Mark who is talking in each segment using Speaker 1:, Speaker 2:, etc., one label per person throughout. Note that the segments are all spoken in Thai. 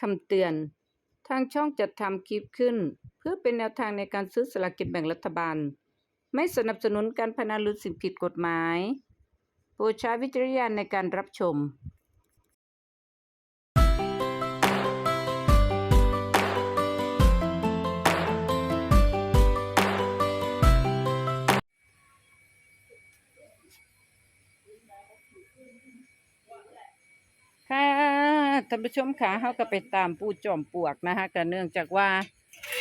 Speaker 1: คำเตือน ทางช่องจัดทำคลิปขึ้น เพื่อเป็นแนวทางในการซื้อสลากกินแบ่งรัฐบาล ไม่สนับสนุนการพนันหรือสิ่งผิดกฎหมายโปรดใช้วิจารณญาณในการรับชมค่ะ ท่านผู้ชมค่ะเขาก็ไปตามปูจอมปลวกนะคะก็เนื่องจากว่า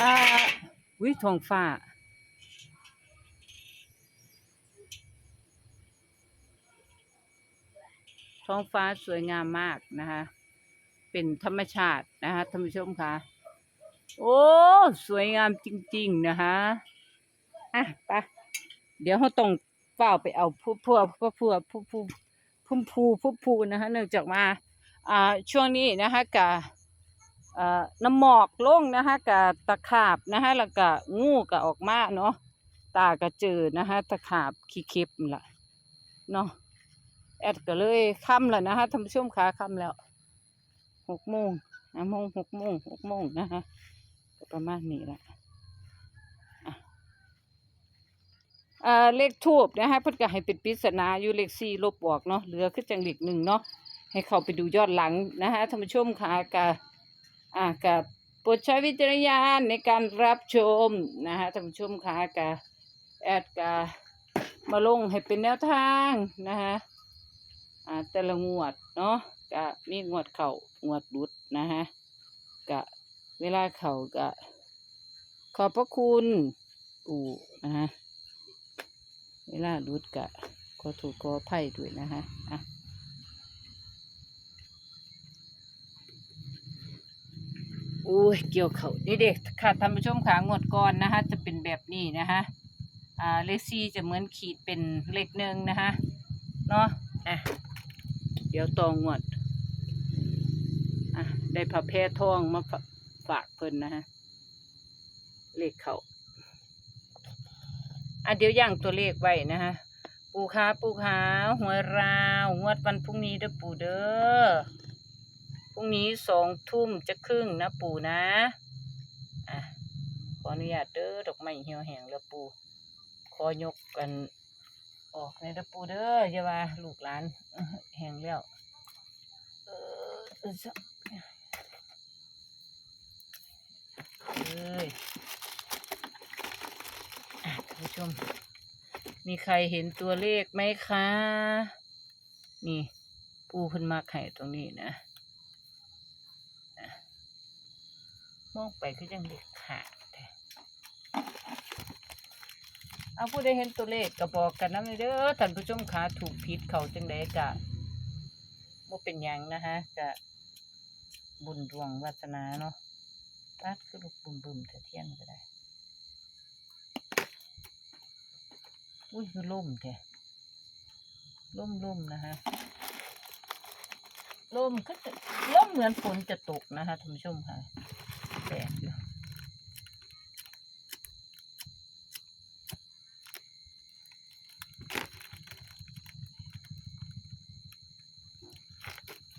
Speaker 1: อ่าวิทองฟ้าท้องฟ้าสวยงามมากนะคะ เป็นธรรมชาตินะคะท่านผู้ชมค่ะ โอ้ สวยงามจริง ๆ นะคะอะไปเดี๋ยวเขาต้องเฝ้าไปเอาผู้พวผู้พวผู้ผู้ผู้ผู้ผู้ผู้นะคะ เนื่องจากว่า อ่าช่วงนี้นะคะกะอ่าน้ำหมอกลงนะคะกะตะขาบนะคะแล้วก็งูก็ออกมาเนาะตาก็เจอนะคะตะขาบขี้เข็บล่ะเนาะแอดก็เลยค่ำแล้วนะคะท่านผู้ชมคะค่ำแล้วหกโมงห้าโมงหกโมงหกโมงนะคะก็ประมาณนี้ละอ่าเลขทูบนะคะเพิ่นก็ให้เป็นปริศนาอยู่เลขสี่ลบออกเนาะเหลือคือจังเลขหนึ่งเนาะ ให้เข้าไปดูยอดหลังนะคะท่านผู้ชมค่ะกับอ่ากับโปรดใช้วิจารณญาณในการรับชมนะคะท่านผู้ชมค่ะกับแอดกามาลงให้เป็นแนวทางนะคะอ่าแต่ละงวดเนาะกะมีงวดเข่างวดดุดนะคะกะเวลาเข่ากะขอบพระคุณปู่นะคะเวลาดุดกะขอถูกขอไพ่ด้วยนะคะอะ โอ้ยเกี่ยวเขานี่เด็กค่ะท่านผู้ชมขางวดก่อนนะคะจะเป็นแบบนี้นะคะอ่าเลขสี่จะเหมือนขีดเป็นเลขหนึ่งนะคะเนาะอะเดี๋ยวตองวดอะได้ผ้าแพรทองมาฝฝากเพิ่นนะคะเลขเขาอะเดี๋ยวย่างตัวเลขไว้นะคะปูขาปูขาหวยราวงวดวันพรุ่งนี้เด้อปูเด้อ พรุ่งนี้สองทุ่มจะครึ่งนะปู่นะ อะ ขออนุญาตเด้อดอกไม้เหี่ยวแห้งแล้วปู่ ขอยกกันออกในเด้อปู่เด้ออย่าว่าลูกหลานแห้งแล้ว เออเอ้ยอะท่านผู้ชม มีใครเห็นตัวเลขไหมคะ นี่ ปูเพิ่นมาไข่ตรงนี้นะ มองไปคือยังเด็กขาดแท้เอาผู้ใดเห็นตัวเลขก็บอกกันนะเด้อท่านผู้ชมขาถูกผิดเขาจังไดกะบ่เป็นหยังนะฮะกะบุญดวงวาสนาเนาะตัดคือลูกบุมบุมแต่เทียนก็ได้อุ้ยคือล่มแท้ล่มล่มนะฮะล่มก็ล่มเหมือนฝนจะตกนะคะท่านผู้ชมค่ะ กอยู่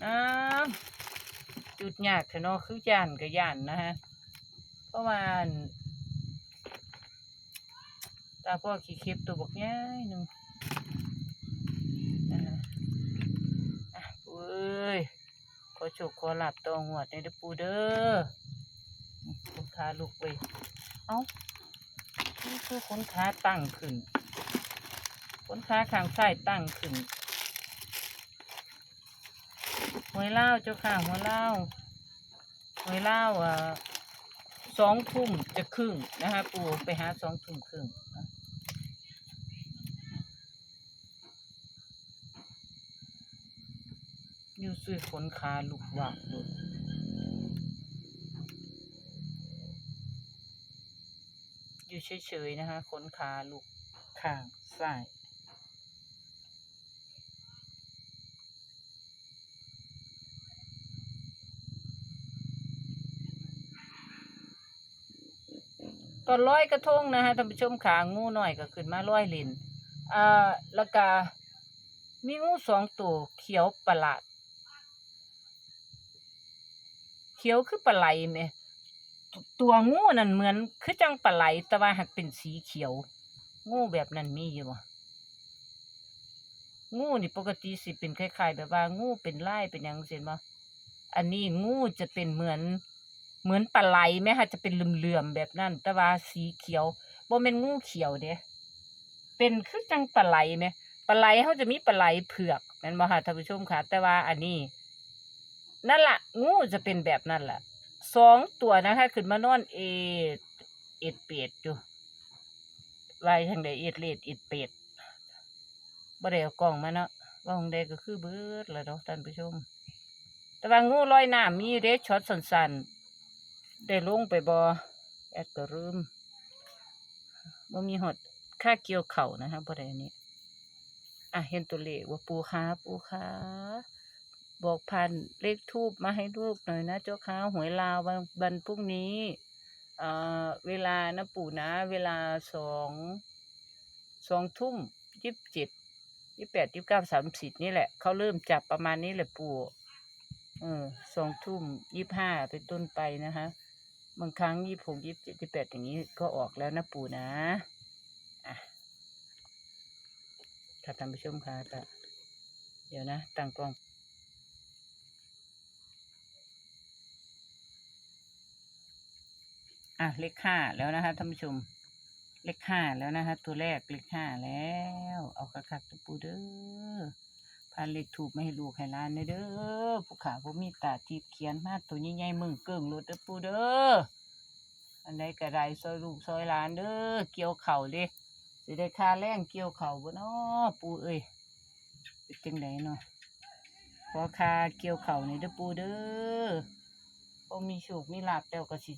Speaker 1: อ้าวจุดยากเถอะเนาะคือย่านกับย่านนะฮะ เพราะว่าตาพ่อขี้เข็บตัวบอกง่ายหนึ่งนะฮะอะปูเอ้ยขอโชคขอหลับตองวดในเด้อปูเด้อ ขนขาลุกไปเอ้านี่คือขนขาตั้งขึ้นขนขาข้างซ้ายตั้งขึ้นหวยเล่าวเจ้าค่ะหวยเล่าวหวยเล่าวอ่าสองทุ่มจะครึ่งนะคะปู่ไปหาสองทุ่มครึ่งนะอยู่ซุยขนขาลุกวากลุก อยู่เฉยๆนะคะขนขาลูกข้างซ้ายตอนร้อยกระทงนะคะท่านผู้ชมขางูหน่อยก็ขึ้นมาร้อยลินอ่าแล้วก็มีงูสองตัวเขียวประหลาด เขียวคือปลาไหลแหม ตัวงูนั่นเหมือนคือจังปลาไหลแต่ว่าหักเป็นสีเขียว งูแบบนั้นมีอยู่บ่งูนี่ปกติสิเป็นคล้ายๆแบบว่างูเป็นไลายเป็นหยังเห็นบ่อันนี้งูจะเป็นเหมือนเหมือนปลาไหลไหมคะจะเป็นเหลื่อมๆแบบนั้น แต่ว่าสีเขียวบ่แม่นงูเขียวเด้เป็นคือจังปลาไหลไหมปลาไหลเขาจะมีปลาไหลเผือกแม่นบ่ค่ะท่านผู้ชมค่ะ แต่ว่าอันนี้ นั่นล่ะงูจะเป็นแบบนั้นล่ะ สองตัวนะคะ ขึ้นมานอนเอดเอ็ดเป็ดอยู่ไว้ทางใดเอ็ดเลดเอ็ดเป็ดบ่ได้เอากล้องมาเนาะว่าของใดก็คือเบิดแล้วเนาะท่านผู้ชม แต่ว่างูลอยน้ำมีเด้ช็อตสั้นๆ ได้ลงไปบ่แอดก็ลืมบ่มีหดค่าเกี่ยวเข่านะคะบ่ได้นนี้อะเห็นตัวเลขว่าปูค้าปูค้า บอกพันเลขทูบมาให้ลูกหน่อยนะเจ้าค้าหวยลาววันวันพรุ่งนี้เอ่อเวลานะปู่นะ เวลาสองสองทุ่มยี่สิบเจ็ดยี่แปดยี่เก้าสามสิบนี่แหละเขาเริ่มจับประมาณนี้แหละปู่เออสองทุ่มยี่ห้าเป็นต้นไปนะคะบางครั้งยี่หกยี่เจ็ดยี่แปดอย่างนี้ก็ออกแล้วนะปู่นะอะค่ะท่านผู้ชมค่ะค่เดี๋ยวนะตั้งกล้อง อะเลขห้าแล้วนะคะท่านผู้ชม เลขห้าแล้วนะคะ ตัวแรกเลขห้าแล้ว เอาคักตะปูเด้อพาเลขถูกไม่ให้ลูกให้หลานเด้อผู้ขาผมมีตาทิพย์เขียนมาตัวใหญ่ๆมึงเกิ่งรถเด้อปูเด้ออันใดก็ได้ซอยลูกซอยหลานเด้อเกี่ยวเข่าเด้สิได้ค่าแรงเกี่ยวเข่าบ่เนาะปูเอ้ยเป็นจังไดเนาะขอคาเกี่ยวเข่าในเด้อปูเด้อพอมีโชคมีลาบแล้วก็สิ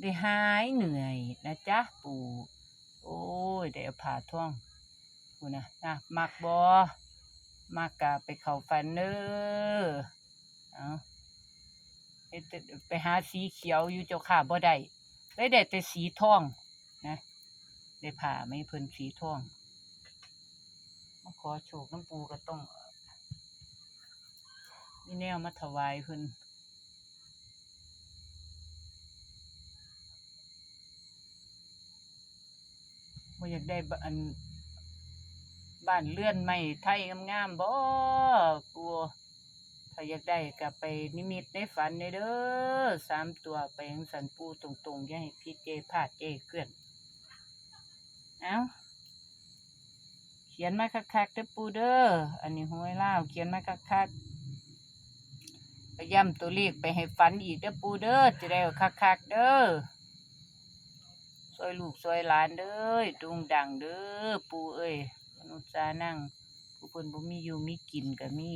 Speaker 1: ได้หายเหนื่อยนะจ๊ะปู่โอ้ยได้ผ่าท่วงกูนะนะมักบอมักกะไปเข้าฝันเนอเอาไปไปหาสีเขียวอยู่เจ้าค่ะบ่ได้ได้ได้แต่สีทองนะได้ผ่าไม่เพิ่นสีทองมาขอโชคน้ำปูก็ต้องมีแนวมาถวายเพิ่น บ่อยากได้บ้านบ้านเลื่อนไม้ไทยงามๆบ่กลัวถ้าอยากได้ก็ไปนิมิตในฝันในเด้อสามตัวไปยังสันปูตรงๆอย่าให้พี่เจพลาดเจเกลื่อนเอาเขียนมาคักๆเด้อปูเด้ออันนี้ห้วยล่าเขียนมาคักๆไปย้ำตัวเลขไปให้ฝันอีกเด้อปูเด้อจะได้คักๆเด้อ ซอยลูกซอยหลานเด้อดุงดังเด้อปู่เอ้ยมนุษย์จานั่งผู้เพิ่นบ่มีอยู่มีกินก็มี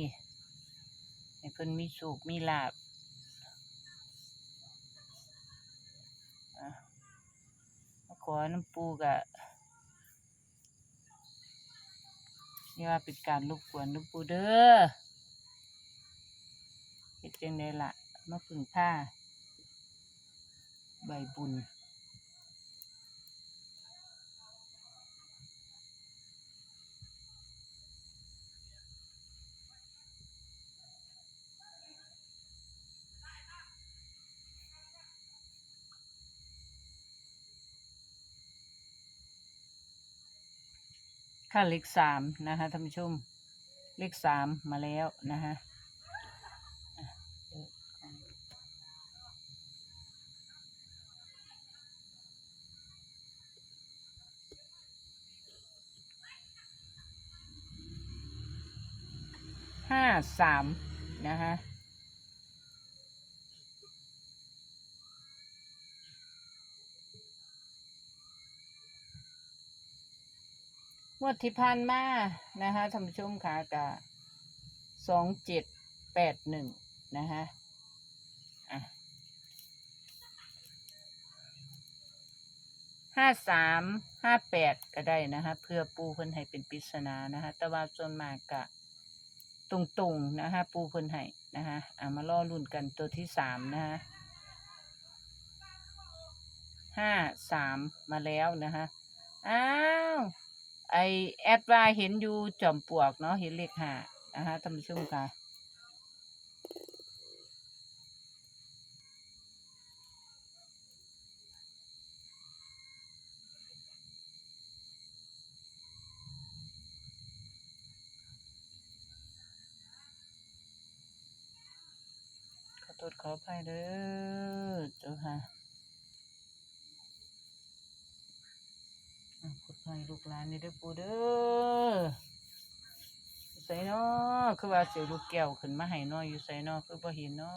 Speaker 1: ให้เพิ่นมีโชคมีลาบอะมาขอน้ำปูกะนี่ว่าเป็นการรบกวนน้ำปูเด้อเฮ็ดจังไดล่ะมาพึ่งผ้าใบบุญ ค่ะเลขสามนะคะท่านผู้ชม เลขสามมาแล้วนะคะห้าสามนะคะ วดที่ผ่านมานะคะท่านผู้ชมค่ะกะสองเจ็ดแปดหนึ่งนะคะอะห้าสามห้าแปดก็ได้นะคะเพื่อปูเพิ่นให้เป็นปริศนานะคะแต่ว่าส่วนมากกะตรงๆนะคะปูเพิ่นให้นะคะอะมาล่อรุ่นกันตัวที่สามนะคะห้าสามมาแล้วนะคะอ้าว ไอแอดว่าเห็นอยู่จอมปลวกเนาะเห็นเลขห้านะฮะท่านผู้ชมค่ะขอโทษขออภัยเด้อ อะขออภัยลูกหลานนี่เด้อปู่เด้อใส่นาะคือว่าเสียวลูกแก้วขึ้นมาให้นออยู่ใส่นาะคือบ่เห็นนา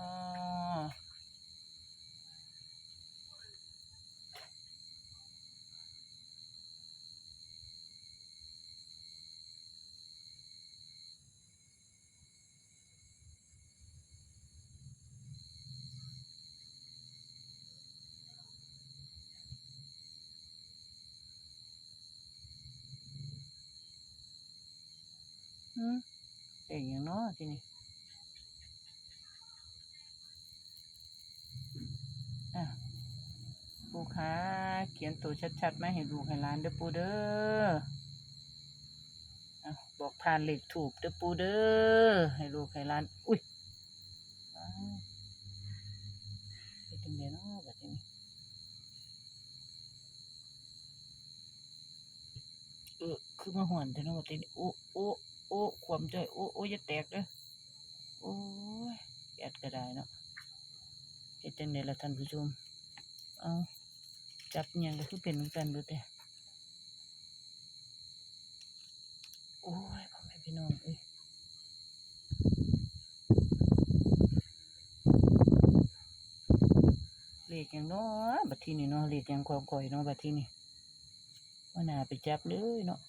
Speaker 1: ะหืมเด็กอย่างนาะที่นี้อะปู่คะเขียนตัวชัดๆมาให้ลูให้หลานเด้อปูเด้ออะบอกผ่านเหลขถูกเด้อปูเด้อให้ลูกให้หลาน อุ้ยไปจังไดเนาะบัดนี้เออคือมาหวนแต่เนาะว่าแต่นี่โอ้โอ้ โอ้ความใจโอ้โอ้อย่าแตกเด้อโอ้ยแอดก็ได้เนาะเฮ็ดจังไดล่ะท่านผู้ชมเอาจับอิหยังก็คือเป็นเหมือนกันเบิดแต่โอ้ยพ่อแม่พี่น้องเอ้ยเลขหยังเนาะบัดทีนี้เนาะเลขหยังความก่อยเนาะบัดทีนี้ว่าน่าไปจับเลยเนาะ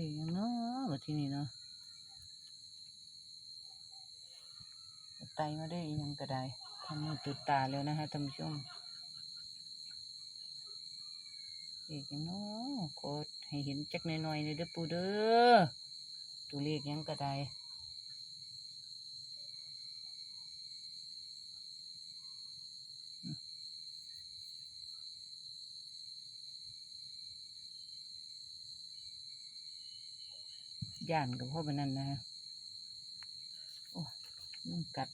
Speaker 1: เรียงเนาะมาที่นี่เนาะไตมาได้ยังก็ได้ทำมือตุดตาแล้วนะฮะท่านผู้ชมเรียงเนาะกดให้เห็นจักหน่อยๆเลยเด้อปูเด้อตัวเลขยังก็ได้ ย่านกับพ่อปานนั่นนะฮะโอ้ยุงกัด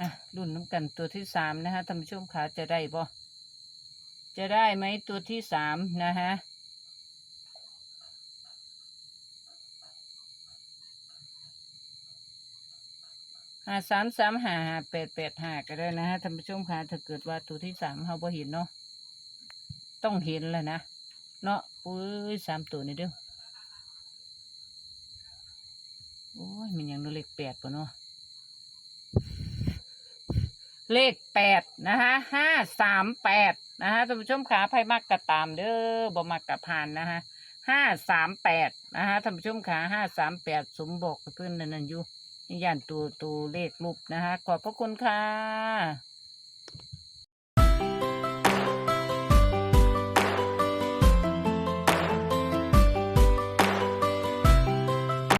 Speaker 1: อะรุ่นน้ำกันตัวที่สามนะฮะท่านผู้ชมคะจะได้บ่จะได้ไหมตัวที่สามนะฮะหาสามสามหาหาแปดแปดหาก็ได้นะฮะท่านผู้ชมคะถ้าเกิดว่าตัวที่สามเราบ่เห็นเนาะ ต้องเห็นแหละนะ เนาะปุ้ยสามตัวนี่เด้อโอ้ยมันยังนูเลขแปดปะเนาะเลขแปดนะคะห้าสามแปดนะคะท่านผู้ชมขาไพ่มักกะตามเด้อบ่มักกะผ่านนะคะห้าสามแปดนะคะท่านผู้ชมขาห้าสามแปดสมบอกเพื่อนนันนั่นอยู่ย่านตัวตัวเลขรูปนะคะขอบพระคุณค่ะ